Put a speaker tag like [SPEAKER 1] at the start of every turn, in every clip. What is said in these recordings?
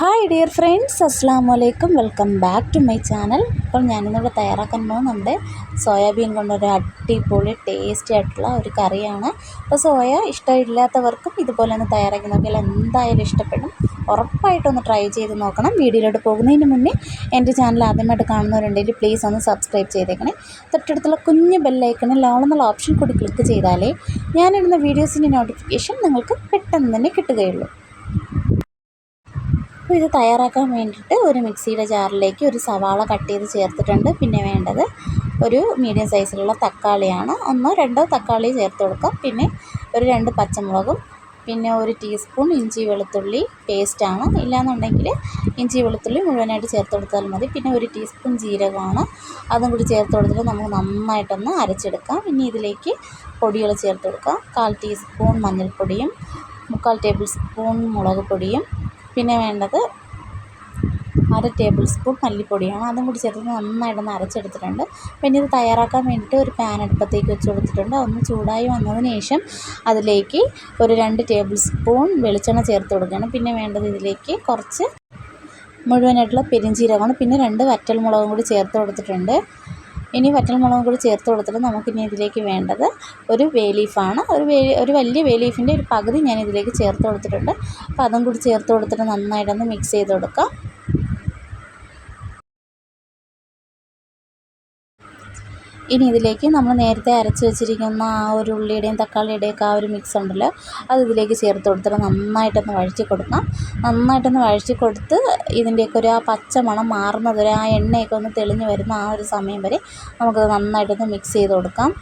[SPEAKER 1] hi dear friends അസ്സാം വലൈക്കും welcome back to my channel അപ്പോൾ ഞാനിന്നിവിടെ തയ്യാറാക്കാൻ പോകുന്നത് നമ്മുടെ സോയാബീൻ കൊണ്ടൊരു അടിപൊളി ടേസ്റ്റി ആയിട്ടുള്ള ഒരു കറിയാണ് അപ്പോൾ സോയ ഇഷ്ടമില്ലാത്തവർക്കും ഇതുപോലെ ഒന്ന് തയ്യാറാക്കി നോക്കിയാൽ എന്തായാലും ഇഷ്ടപ്പെടും ഉറപ്പായിട്ടൊന്ന് ട്രൈ ചെയ്ത് നോക്കണം വീഡിയോയിലോട്ട് പോകുന്നതിന് മുന്നേ എൻ്റെ ചാനൽ ആദ്യമായിട്ട് കാണുന്നവരുണ്ടെങ്കിൽ പ്ലീസ് ഒന്ന് സബ്സ്ക്രൈബ് ചെയ്തേക്കണേ തൊട്ടടുത്തുള്ള കുഞ്ഞ് ബെല്ലൈക്കണിൽ ലോണെന്നുള്ള ഓപ്ഷൻ കൂടി ക്ലിക്ക് ചെയ്താലേ ഞാനിടുന്ന വീഡിയോസിൻ്റെ നോട്ടിഫിക്കേഷൻ നിങ്ങൾക്ക് പെട്ടെന്ന് തന്നെ കിട്ടുകയുള്ളൂ അപ്പോൾ ഇത് തയ്യാറാക്കാൻ വേണ്ടിയിട്ട് ഒരു മിക്സിയുടെ ജാറിലേക്ക് ഒരു സവാള കട്ട് ചെയ്ത് ചേർത്തിട്ടുണ്ട് പിന്നെ വേണ്ടത് ഒരു മീഡിയം സൈസിലുള്ള തക്കാളിയാണ് ഒന്നോ രണ്ടോ തക്കാളി ചേർത്ത് കൊടുക്കാം പിന്നെ ഒരു രണ്ട് പച്ചമുളകും പിന്നെ ഒരു ടീസ്പൂൺ ഇഞ്ചി വെളുത്തുള്ളി പേസ്റ്റാണ് ഇല്ലാന്നുണ്ടെങ്കിൽ ഇഞ്ചി വെളുത്തുള്ളി മുഴുവനായിട്ട് ചേർത്ത് കൊടുത്താൽ മതി പിന്നെ ഒരു ടീസ്പൂൺ ജീരകമാണ് അതും കൂടി ചേർത്ത് കൊടുത്തിട്ട് നമുക്ക് നന്നായിട്ടൊന്ന് അരച്ചെടുക്കാം പിന്നെ ഇതിലേക്ക് പൊടികൾ ചേർത്ത് കൊടുക്കാം കാൽ ടീസ്പൂൺ മഞ്ഞൾപ്പൊടിയും മുക്കാൽ ടേബിൾ സ്പൂൺ മുളക് പൊടിയും പിന്നെ വേണ്ടത് അര ടേബിൾ സ്പൂൺ മല്ലിപ്പൊടിയാണ് അതും കൂടി ചേർത്ത് നന്നായിട്ടൊന്ന് അരച്ചെടുത്തിട്ടുണ്ട് പിന്നെ ഇത് തയ്യാറാക്കാൻ വേണ്ടിയിട്ട് ഒരു പാൻ അടുപ്പത്തേക്ക് വെച്ച് കൊടുത്തിട്ടുണ്ട് ഒന്ന് ചൂടായി വന്നതിന് ശേഷം അതിലേക്ക് ഒരു രണ്ട് ടേബിൾ സ്പൂൺ വെളിച്ചെണ്ണ ചേർത്ത് കൊടുക്കുകയാണ് പിന്നെ വേണ്ടത് ഇതിലേക്ക് കുറച്ച് മുഴുവനായിട്ടുള്ള പെരിഞ്ചീരകമാണ് പിന്നെ രണ്ട് വറ്റൽമുളകും കൂടി ചേർത്ത് കൊടുത്തിട്ടുണ്ട് ഇനി വറ്റൽമുളകും കൂടി ചേർത്ത് കൊടുത്തിട്ട് നമുക്കിനി ഇതിലേക്ക് വേണ്ടത് ഒരു വേലീഫാണ് ഒരു വേ ഒരു വലിയ വേലീഫിൻ്റെ ഒരു പകുതി ഞാൻ ഇതിലേക്ക് ചേർത്ത് കൊടുത്തിട്ടുണ്ട് അപ്പോൾ അതും കൂടി ചേർത്ത് കൊടുത്തിട്ട് നന്നായിട്ടൊന്ന് മിക്സ് ചെയ്ത് കൊടുക്കാം ഇനി ഇതിലേക്ക് നമ്മൾ നേരത്തെ അരച്ച് വെച്ചിരിക്കുന്ന ആ ഒരു ഉള്ളിയുടെയും തക്കാളിയുടെയൊക്കെ ആ ഒരു മിക്സ് ഉണ്ടല്ലോ അത് ഇതിലേക്ക് ചേർത്ത് കൊടുത്തിട്ട് നന്നായിട്ടൊന്ന് വഴറ്റി കൊടുക്കാം നന്നായിട്ടൊന്ന് വഴറ്റി കൊടുത്ത് ഇതിൻ്റെയൊക്കെ ഒരു ആ പച്ച മണം മാറുന്നത് വരെ ആ എണ്ണയൊക്കെ ഒന്ന് തെളിഞ്ഞ് വരുന്ന ആ ഒരു സമയം വരെ നമുക്കത് നന്നായിട്ടൊന്ന് മിക്സ് ചെയ്ത് കൊടുക്കാം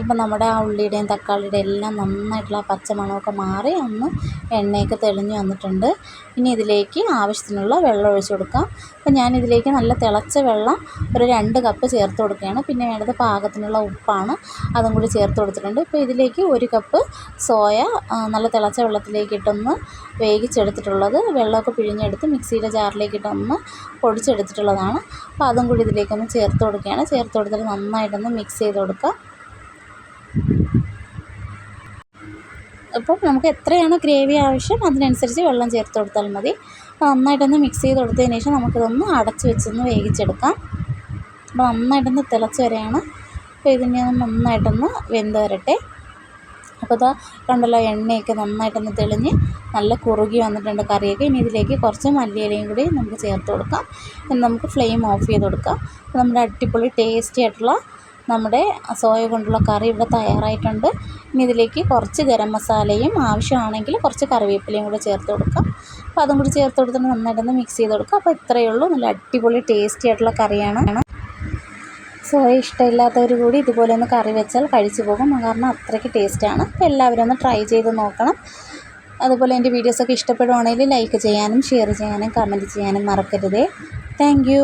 [SPEAKER 1] ഇപ്പം നമ്മുടെ ആ ഉള്ളിയുടെയും തക്കാളിയുടെയും എല്ലാം നന്നായിട്ടുള്ള ആ പച്ചമണമൊക്കെ മാറി ഒന്ന് എണ്ണയൊക്കെ തെളിഞ്ഞ് വന്നിട്ടുണ്ട് ഇനി ഇതിലേക്ക് ആവശ്യത്തിനുള്ള വെള്ളം ഒഴിച്ച് കൊടുക്കാം അപ്പം ഞാനിതിലേക്ക് നല്ല തിളച്ച വെള്ളം ഒരു രണ്ട് കപ്പ് ചേർത്ത് കൊടുക്കുകയാണ് പിന്നെ വേണ്ടത് പാകത്തിനുള്ള ഉപ്പാണ് അതും കൂടി ചേർത്ത് കൊടുത്തിട്ടുണ്ട് ഇപ്പോൾ ഇതിലേക്ക് ഒരു കപ്പ് സോയ നല്ല തിളച്ച വെള്ളത്തിലേക്ക് ഇട്ടൊന്ന് വേവിച്ചെടുത്തിട്ടുള്ളത് വെള്ളമൊക്കെ പിഴിഞ്ഞെടുത്ത് മിക്സിയുടെ ജാറിലേക്ക് ഇട്ടൊന്ന് പൊടിച്ചെടുത്തിട്ടുള്ളതാണ് അപ്പോൾ അതും കൂടി ഇതിലേക്കൊന്ന് ചേർത്ത് കൊടുക്കുകയാണ് ചേർത്ത് കൊടുത്തിട്ട് നന്നായിട്ടൊന്ന് മിക്സ് ചെയ്ത് കൊടുക്കുക അപ്പം നമുക്ക് എത്രയാണ് ഗ്രേവി ആവശ്യം അതിനനുസരിച്ച് വെള്ളം ചേർത്ത് കൊടുത്താൽ മതി അപ്പോൾ നന്നായിട്ടൊന്ന് മിക്സ് ചെയ്ത് കൊടുത്തതിന് ശേഷം നമുക്കിതൊന്ന് അടച്ച് വെച്ചൊന്ന് വേവിച്ചെടുക്കാം അപ്പോൾ നന്നായിട്ടൊന്ന് തിളച്ച് വരെയാണ് അപ്പോൾ ഇതിനെ നന്നായിട്ടൊന്ന് വെന്ത് വരട്ടെ അപ്പോൾ ഇതാ കണ്ടല്ലോ എണ്ണയൊക്കെ നന്നായിട്ടൊന്ന് തെളിഞ്ഞ് നല്ല കുറുകി വന്നിട്ടുണ്ട് കറിയൊക്കെ ഇനി ഇതിലേക്ക് കുറച്ച് മല്ലിയിലയും കൂടി നമുക്ക് ചേർത്ത് കൊടുക്കാം നമുക്ക് ഫ്ലെയിം ഓഫ് ചെയ്ത് കൊടുക്കാം നമ്മുടെ അടിപൊളി ടേസ്റ്റി ആയിട്ടുള്ള നമ്മുടെ സോയ കൊണ്ടുള്ള കറി ഇവിടെ തയ്യാറായിട്ടുണ്ട് ഇനി ഇതിലേക്ക് കുറച്ച് ഗരം മസാലയും ആവശ്യമാണെങ്കിൽ കുറച്ച് കറിവേപ്പിലയും കൂടെ ചേർത്ത് കൊടുക്കാം അപ്പോൾ അതും കൂടി ചേർത്ത് കൊടുത്തിട്ട് നന്നായിട്ടൊന്ന് മിക്സ് ചെയ്ത് കൊടുക്കുക അപ്പോൾ ഇത്രയേ ഉള്ളൂ നല്ല അടിപൊളി ടേസ്റ്റി ആയിട്ടുള്ള കറിയാണ് സോയ ഇഷ്ടമില്ലാത്തവർ കൂടി ഇതുപോലെ ഒന്ന് കറി വെച്ചാൽ കഴിച്ചു പോകും കാരണം അത്രയ്ക്ക് ടേസ്റ്റാണ് അപ്പോൾ എല്ലാവരും ഒന്ന് ട്രൈ ചെയ്ത് നോക്കണം അതുപോലെ എൻ്റെ വീഡിയോസൊക്കെ ഇഷ്ടപ്പെടുവാണെങ്കിൽ ലൈക്ക് ചെയ്യാനും ഷെയർ ചെയ്യാനും കമൻറ്റ് ചെയ്യാനും മറക്കരുതേ താങ്ക്